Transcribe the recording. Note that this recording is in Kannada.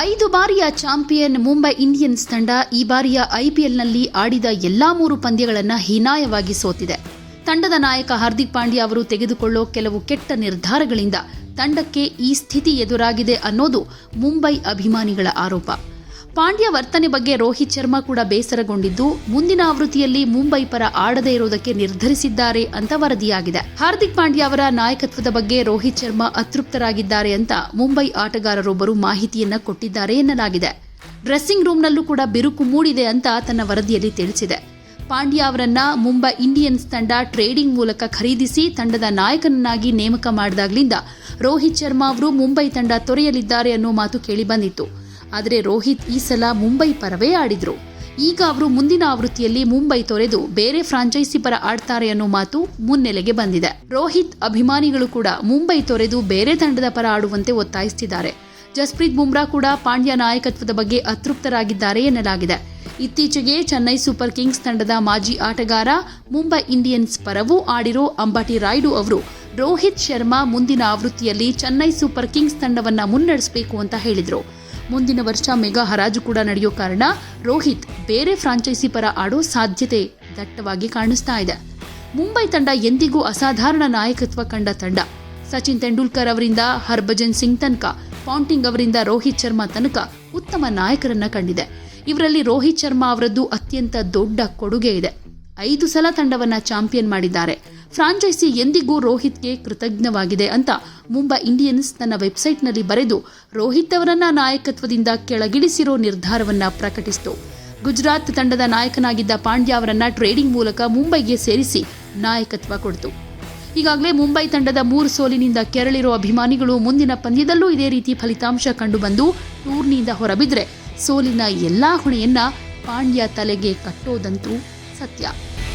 ಐದು ಬಾರಿಯ ಚಾಂಪಿಯನ್ ಮುಂಬೈ ಇಂಡಿಯನ್ಸ್ ತಂಡ ಈ ಬಾರಿಯ ಐಪಿಎಲ್ನಲ್ಲಿ ಆಡಿದ ಎಲ್ಲಾ ಮೂರು ಪಂದ್ಯಗಳನ್ನು ಹೀನಾಯವಾಗಿ ಸೋತಿದೆ. ತಂಡದ ನಾಯಕ ಹಾರ್ದಿಕ್ ಪಾಂಡ್ಯ ಅವರು ತೆಗೆದುಕೊಳ್ಳೋ ಕೆಲವು ಕೆಟ್ಟ ನಿರ್ಧಾರಗಳಿಂದ ತಂಡಕ್ಕೆ ಈ ಸ್ಥಿತಿ ಎದುರಾಗಿದೆ ಅನ್ನೋದು ಮುಂಬೈ ಅಭಿಮಾನಿಗಳ ಆರೋಪ. ಪಾಂಡ್ಯ ವರ್ತನೆ ಬಗ್ಗೆ ರೋಹಿತ್ ಶರ್ಮಾ ಕೂಡ ಬೇಸರಗೊಂಡಿದ್ದು, ಮುಂದಿನ ಆವೃತ್ತಿಯಲ್ಲಿ ಮುಂಬೈ ಪರ ಆಡದೇ ಇರುವುದಕ್ಕೆ ನಿರ್ಧರಿಸಿದ್ದಾರೆ ಅಂತ ವರದಿಯಾಗಿದೆ. ಹಾರ್ದಿಕ್ ಪಾಂಡ್ಯ ಅವರ ನಾಯಕತ್ವದ ಬಗ್ಗೆ ರೋಹಿತ್ ಶರ್ಮಾ ಅತೃಪ್ತರಾಗಿದ್ದಾರೆ ಅಂತ ಮುಂಬೈ ಆಟಗಾರರೊಬ್ಬರು ಮಾಹಿತಿಯನ್ನ ಕೊಟ್ಟಿದ್ದಾರೆ ಎನ್ನಲಾಗಿದೆ. ಡ್ರೆಸ್ಸಿಂಗ್ ರೂಮ್ನಲ್ಲೂ ಕೂಡ ಬಿರುಕು ಮೂಡಿದೆ ಅಂತ ತನ್ನ ವರದಿಯಲ್ಲಿ ತಿಳಿಸಿದೆ. ಪಾಂಡ್ಯ ಅವರನ್ನ ಮುಂಬೈ ಇಂಡಿಯನ್ಸ್ ತಂಡ ಟ್ರೇಡಿಂಗ್ ಮೂಲಕ ಖರೀದಿಸಿ ತಂಡದ ನಾಯಕನನ್ನಾಗಿ ನೇಮಕ ಮಾಡಿದಾಗ್ಲಿಂದ ರೋಹಿತ್ ಶರ್ಮಾ ಅವರು ಮುಂಬೈ ತಂಡ ತೊರೆಯಲಿದ್ದಾರೆ ಅನ್ನೋ ಮಾತು ಕೇಳಿಬಂದಿತ್ತು ಆದರೆ ರೋಹಿತ್ ಈ ಸಲ ಮುಂಬೈ ಪರವೇ ಆಡಿದ್ರು. ಈಗ ಅವರು ಮುಂದಿನ ಆವೃತ್ತಿಯಲ್ಲಿ ಮುಂಬೈ ತೊರೆದು ಬೇರೆ ಫ್ರಾಂಚೈಸಿ ಪರ ಆಡ್ತಾರೆ ಅನ್ನೋ ಮಾತು ಮುನ್ನೆಲೆಗೆ ಬಂದಿದೆ. ರೋಹಿತ್ ಅಭಿಮಾನಿಗಳು ಕೂಡ ಮುಂಬೈ ತೊರೆದು ಬೇರೆ ತಂಡದ ಪರ ಆಡುವಂತೆ ಒತ್ತಾಯಿಸುತ್ತಿದ್ದಾರೆ ಜಸ್ಪ್ರೀತ್ ಬುಮ್ರಾ ಕೂಡ ಪಾಂಡ್ಯ ನಾಯಕತ್ವದ ಬಗ್ಗೆ ಅತೃಪ್ತರಾಗಿದ್ದಾರೆ ಎನ್ನಲಾಗಿದೆ. ಇತ್ತೀಚೆಗೆ ಚೆನ್ನೈ ಸೂಪರ್ ಕಿಂಗ್ಸ್ ತಂಡದ ಮಾಜಿ ಆಟಗಾರ ಮುಂಬೈ ಇಂಡಿಯನ್ಸ್ ಪರವೂ ಆಡಿರೋ ಅಂಬಾಟಿ ರಾಯ್ಡು ಅವರು ರೋಹಿತ್ ಶರ್ಮಾ ಮುಂದಿನ ಆವೃತ್ತಿಯಲ್ಲಿ ಚೆನ್ನೈ ಸೂಪರ್ ಕಿಂಗ್ಸ್ ತಂಡವನ್ನು ಮುನ್ನಡೆಸಬೇಕು ಅಂತ ಹೇಳಿದ್ರು. ಮುಂದಿನ ವರ್ಷ ಮೆಗಾ ಹರಾಜು ಕೂಡ ನಡೆಯೋ ಕಾರಣ ರೋಹಿತ್ ಬೇರೆ ಫ್ರಾಂಚೈಸಿ ಪರ ಆಡೋ ಸಾಧ್ಯತೆ ದಟ್ಟವಾಗಿ ಕಾಣಿಸ್ತಾ ಇದೆ. ಮುಂಬೈ ತಂಡ ಎಂದಿಗೂ ಅಸಾಧಾರಣ ನಾಯಕತ್ವ ಕಂಡ ತಂಡ. ಸಚಿನ್ ತೆಂಡೂಲ್ಕರ್ ಅವರಿಂದ ಹರ್ಭಜನ್ ಸಿಂಗ್ ತನಕ, ಪಾಂಟಿಂಗ್ ಅವರಿಂದ ರೋಹಿತ್ ಶರ್ಮಾ ತನಕ ಉತ್ತಮ ನಾಯಕರನ್ನ ಕಂಡಿದೆ. ಇವರಲ್ಲಿ ರೋಹಿತ್ ಶರ್ಮಾ ಅವರದ್ದು ಅತ್ಯಂತ ದೊಡ್ಡ ಕೊಡುಗೆ ಇದೆ. ಐದು ಸಲ ತಂಡವನ್ನ ಚಾಂಪಿಯನ್ ಮಾಡಿದ್ದಾರೆ. ಫ್ರಾಂಚೈಸಿ ಎಂದಿಗೂ ರೋಹಿತ್ಗೆ ಕೃತಜ್ಞವಾಗಿದೆ ಅಂತ ಮುಂಬೈ ಇಂಡಿಯನ್ಸ್ ತನ್ನ ವೆಬ್ಸೈಟ್ನಲ್ಲಿ ಬರೆದು, ರೋಹಿತ್ ಅವರನ್ನ ನಾಯಕತ್ವದಿಂದ ಕೆಳಗಿಳಿಸಿರೋ ನಿರ್ಧಾರವನ್ನ ಪ್ರಕಟಿಸಿತು. ಗುಜರಾತ್ ತಂಡದ ನಾಯಕನಾಗಿದ್ದ ಪಾಂಡ್ಯ ಅವರನ್ನ ಟ್ರೇಡಿಂಗ್ ಮೂಲಕ ಮುಂಬೈಗೆ ಸೇರಿಸಿ ನಾಯಕತ್ವ ಕೊಡಿತು. ಈಗಾಗಲೇ ಮುಂಬೈ ತಂಡದ ಮೂರು ಸೋಲಿನಿಂದ ಕೆರಳಿರೋ ಅಭಿಮಾನಿಗಳು ಮುಂದಿನ ಪಂದ್ಯದಲ್ಲೂ ಇದೇ ರೀತಿ ಫಲಿತಾಂಶ ಕಂಡುಬಂದು ಟೂರ್ನಿಯಿಂದ ಹೊರಬಿದ್ರೆ ಸೋಲಿನ ಎಲ್ಲಾ ಹೊಣೆಯನ್ನ ಪಾಂಡ್ಯ ತಲೆಗೆ ಕಟ್ಟೋದಂತೂ さっ！